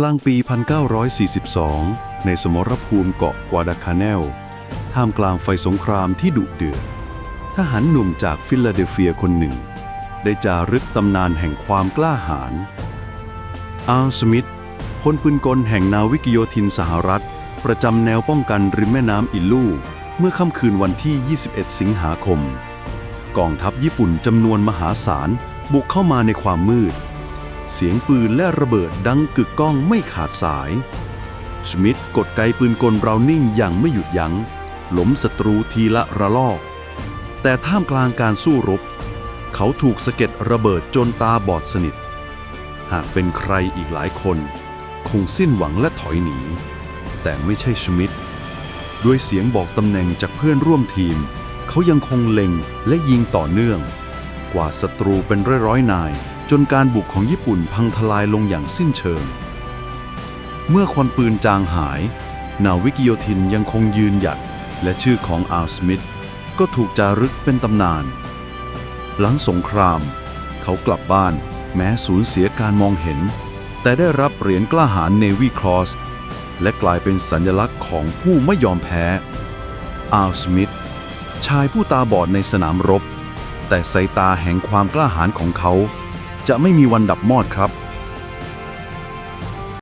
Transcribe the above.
กลางปี 1942 ในสมรภูมิเกาะกวาดาคาเนล ท่ามกลางไฟสงครามที่ดุเดือด ทหารหนุ่มจากฟิลาเดลเฟียคนหนึ่ง ได้จารึกตำนานแห่งความกล้าหาญ อาร์สมิธพลปืนกลแห่งนาวิกโยธินสหรัฐ ประจำแนวป้องกันริมแม่น้ำอิลลูเมื่อค่ำคืนวันที่ 21 สิงหาคม กองทัพญี่ปุ่นจำนวนมหาศาลบุกเข้ามาในความมืด เสียงปืนและระเบิดดังกึกก้องไม่ขาดสาย สมิธกดไกปืนกลเรานิ่งอย่างไม่หยุดยัง้งหล้มศัตรูทีละระลอก แต่ท่ามกลางการสู้รบ เขาถูกสะเก็ดระเบิดจนตาบอดสนิท หากเป็นใครอีกหลายคน คงสิ้นหวังและถอยหนี แต่ไม่ใช่ชมิดด้วยเสียงบอกตำแหน่งจากเพื่อนร่วมทีม เขายังคงเล็งและยิงต่อเนื่อง กว่าศัตรูเป็นร้อยๆนาย จนการบุกของญี่ปุ่นพังทลายลงอย่างสิ้นเชิง เมื่อควันปืนจางหาย นาวิกโยธินยังคงยืนหยัด และชื่อของอาร์สมิธก็ถูกจารึกเป็นตำนาน หลังสงคราม เขากลับบ้านแม้สูญเสียการมองเห็น แต่ได้รับเหรียญกล้าหาญเนวีครอสและกลายเป็นสัญลักษณ์ของผู้ไม่ยอมแพ้ อาร์สมิธชายผู้ตาบอดในสนามรบ แต่สายตาแห่งความกล้าหาญของเขา จะไม่มีวันดับมอดครับ